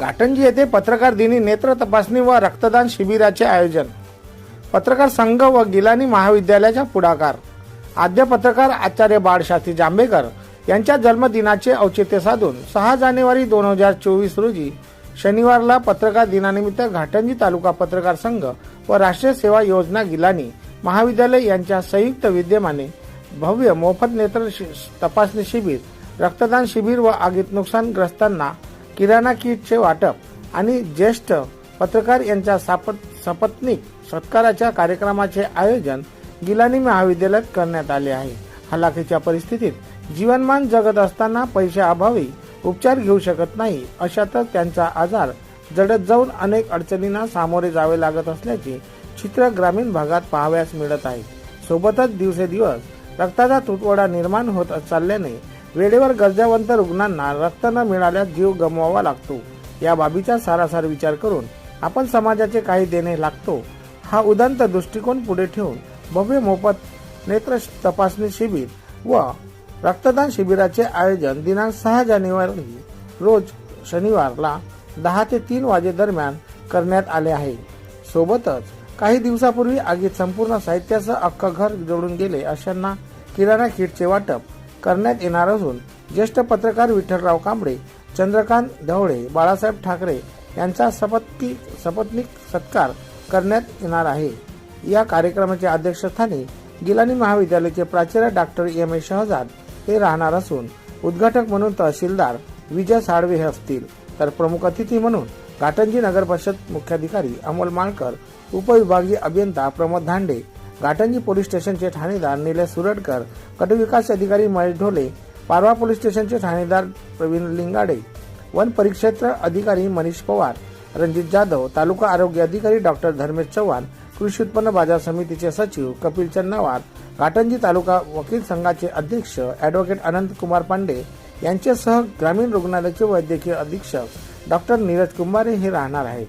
घाटंजी येथे पत्रकार दिनी नेत्र तपासणी व रक्तदान शिबिराचे आयोजन. पत्रकार संघ व गिलानी महाविद्यालयाच्या पुढाकार. आद्य पत्रकार आचार्य बाळशास्त्री जांभेकर यांच्या जन्मदिनाचे औचित्य साधून सहा जानेवारी दोन हजार चोवीस रोजी शनिवारला पत्रकार दिनानिमित्त घाटंजी तालुका पत्रकार संघ व राष्ट्रीय सेवा योजना गिलानी महाविद्यालय यांच्या संयुक्त विद्यमाने भव्य मोफत नेत्र शि- तपासणी शिबिर रक्तदान शिबिर व आगीत नुकसानग्रस्तांना किराणा किटचे वाटप आणि ज्येष्ठ पत्रकार यांच्या सापत सपत्नीक सत्काराच्या कार्यक्रमाचे आयोजन गिलानी महाविद्यालयात करण्यात आले आहे. हलाखीच्या परिस्थितीत जीवनमान जगत असताना पैशाअभावी उपचार घेऊ शकत नाही अशातच त्यांचा आजार जडत जाऊन अनेक अडचणींना सामोरे जावे लागत असल्याचे चित्र ग्रामीण भागात पाहावयास मिळत आहे. सोबतच दिवसेदिवस रक्ताचा तुटवडा निर्माण होत चालल्याने वेळेवर गरजावंत रुग्णांना रक्त न मिळाल्यास जीव गमवावा लागतो. या बाबीचा सारासार विचार करून आपण समाजाचे काही देणे लागतो. हा उदांत दृष्टिकोन पुढे ठेवून भव्य मोफत नेत्र तपासणी शिबिर व रक्तदान शिबिराचे आयोजन दिनांक सहा जानेवारी रोज शनिवारला दहा ते तीन वाजेदरम्यान करण्यात आले आहे. सोबतच काही दिवसापूर्वी आगीत संपूर्ण साहित्यासह अख्खं घर जळून गेले अशांना किराणा किटचे वाटप करण्यात येणार असून ज्येष्ठ पत्रकार विठ्ठलराव कांबळे चंद्रकांत ढवळे बाळासाहेब ठाकरे यांचा सपत्नी सपत्नीक सत्कार करण्यात येणार आहे. या कार्यक्रमाच्या अध्यक्षस्थानी गिलानी महाविद्यालयाचे प्राचार्य डॉक्टर एम. ए. शहजाद हे राहणार असून उद्घाटक म्हणून तहसीलदार विजय साळवे हे असतील. तर प्रमुख अतिथी म्हणून घाटंजी नगर परिषद मुख्याधिकारी अमोल माळकर उपविभागीय अभियंता प्रमोद धांडे घाटंजी पोलीस स्टेशनचे ठाणेदार निलेश सुरडकर गटविकास अधिकारी महेश ढोले पारवा पोलीस स्टेशनचे ठाणेदार प्रवीण लिंगाडे वन परिक्षेत्र अधिकारी मनीष पवार रणजित जाधव तालुका आरोग्य अधिकारी डॉक्टर धर्मेश चव्हाण कृषी उत्पन्न बाजार समितीचे सचिव कपिल चन्नावार घाटंजी तालुका वकील संघाचे अध्यक्ष ॲडव्होकेट अनंत कुमार पांडे यांच्यासह ग्रामीण रुग्णालयाचे वैद्यकीय अधीक्षक डॉक्टर नीरज कुंभारे हे राहणार आहेत.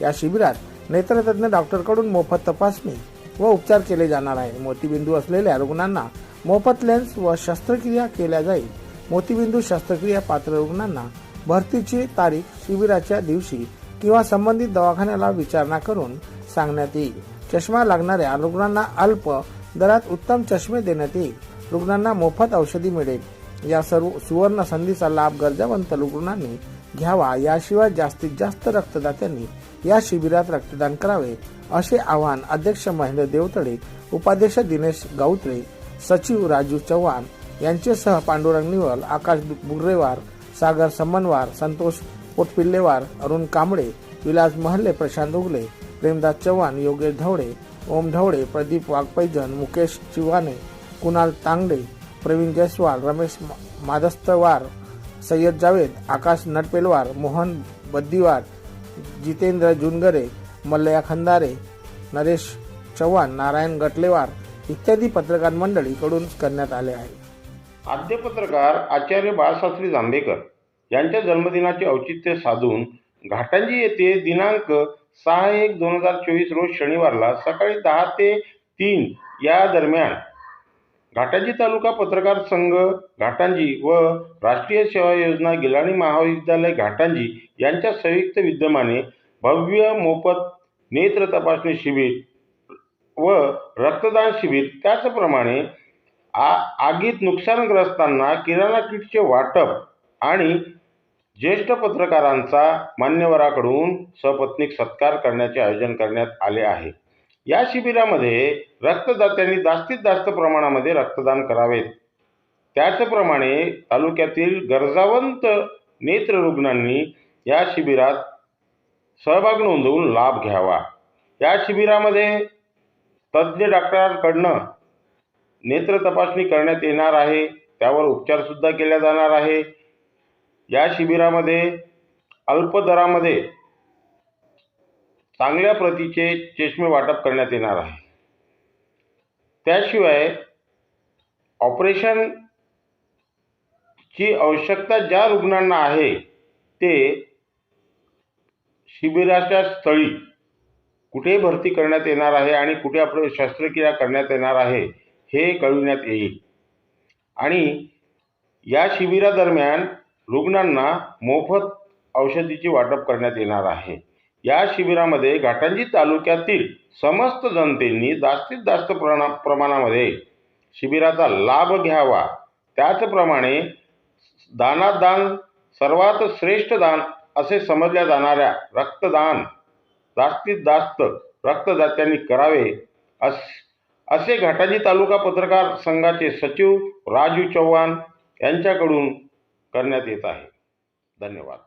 या शिबिरात नेत्रतज्ञ डॉक्टरकडून मोफत तपासणी व उपचार केले जाणार आहे मोतीबिंदू असलेल्या रुग्णांना मोफत लेन्स व शस्त्रक्रिया केल्या जाईल. मोतीबिंदू शस्त्रक्रिया पात्र रुग्णांना भरतीची तारीख शिबिराच्या दिवशी किंवा संबंधित दवाखान्याला विचारणा करून सांगण्यात येईल. चष्मा लागणाऱ्या रुग्णांना अल्प दरात उत्तम चष्मे देण्यात येईल. रुग्णांना मोफत औषधी मिळेल. या सर्व सुवर्ण संधीचा लाभ गरजावंत रुग्णांनी घ्यावा. याशिवाय जास्तीत जास्त रक्तदात्यांनी या शिबिरात रक्तदान करावे असे आवाहन अध्यक्ष महेंद्र देवतळे उपाध्यक्ष दिनेश गावत्रे सचिव राजू चव्हाण यांचेसह पांडुरंग निवल आकाश बुर्रेवार सागर समनवार संतोष पोटपिल्लेवार अरुण कांबळे विलास महल्ले प्रशांत उगले प्रेमदास चव्हाण योगेश ढवळे ओम ढवळे प्रदीप वाघपैजन मुकेश चिवाने कुणाल तांगडे प्रवीण जयस्वाल रमेश मादस्तवार सय्यद जावेद आकाश नटपेलवार मोहन बद्दीवार जितेंद्र जुनगरे मल्लया खंदारे नरेश चव्हाण नारायण गटलेवार इत्यादी पत्रकार मंडळीकडून करण्यात आले आहे. आद्य पत्रकार आचार्य बाळशास्त्री जांभेकर यांच्या जन्मदिनाचे औचित्य साधून घाटंजी येथे दिनांक सहा एक दोन हजार चोवीस रोज शनिवारला सकाळी दहा ते तीन या दरम्यान घाटांजी तालुका पत्रकार संघ घाटांजी व राष्ट्रीय सेवा योजना गिलाणी महाविद्यालय घाटांजी यांच्या संयुक्त विद्यमाने भव्य मोफत नेत्र तपासणी शिबिर व रक्तदान शिबिर त्याचप्रमाणे आ आगीत नुकसानग्रस्तांना किराणा किटचे वाटप आणि ज्येष्ठ पत्रकारांचा मान्यवराकडून सपत्नीक सत्कार करण्याचे आयोजन करण्यात आले आहे. या शिबिरामध्ये रक्तदात्यांनी जास्तीत जास्त प्रमाणामध्ये रक्तदान करावेत. त्याचप्रमाणे तालुक्यातील गरजावंत नेत्ररुग्णांनी या शिबिरात सहभाग नोंदवून लाभ घ्यावा. या शिबिरामध्ये तज्ज्ञ डॉक्टरांकडनं नेत्र तपासणी करण्यात येणार आहे. त्यावर उपचारसुद्धा केल्या जाणार आहे. या शिबिरामध्ये अल्प दरामध्ये चांगल्या प्रतीचे चष्मे वाटप करण्यात येणार आहे. त्याशिवाय ऑपरेशनची आवश्यकता ज्या रुग्णांना आहे ते शिबिराच्या स्थळी कुठे भरती करण्यात येणार आहे आणि कुठे आपलं शस्त्रक्रिया करण्यात येणार आहे हे कळविण्यात येईल. आणि या शिबिरादरम्यान रुग्णांना मोफत औषधीची वाटप करण्यात येणार आहे. या शिबिरामध्ये घाटंजी तालुक्यातील समस्त जनतेंनी जास्तीत जास्त प्रणा प्रमाणामध्ये शिबिराचा लाभ घ्यावा. त्याचप्रमाणे दानादान सर्वात श्रेष्ठ दान असे समजल्या जाणाऱ्या रक्तदान जास्तीत जास्त रक्तदात्यांनी करावे. अस असे घाटाजी तालुका पत्रकार संघाचे सचिव राजू चव्हाण यांच्याकडून करण्यात येत आहे. धन्यवाद.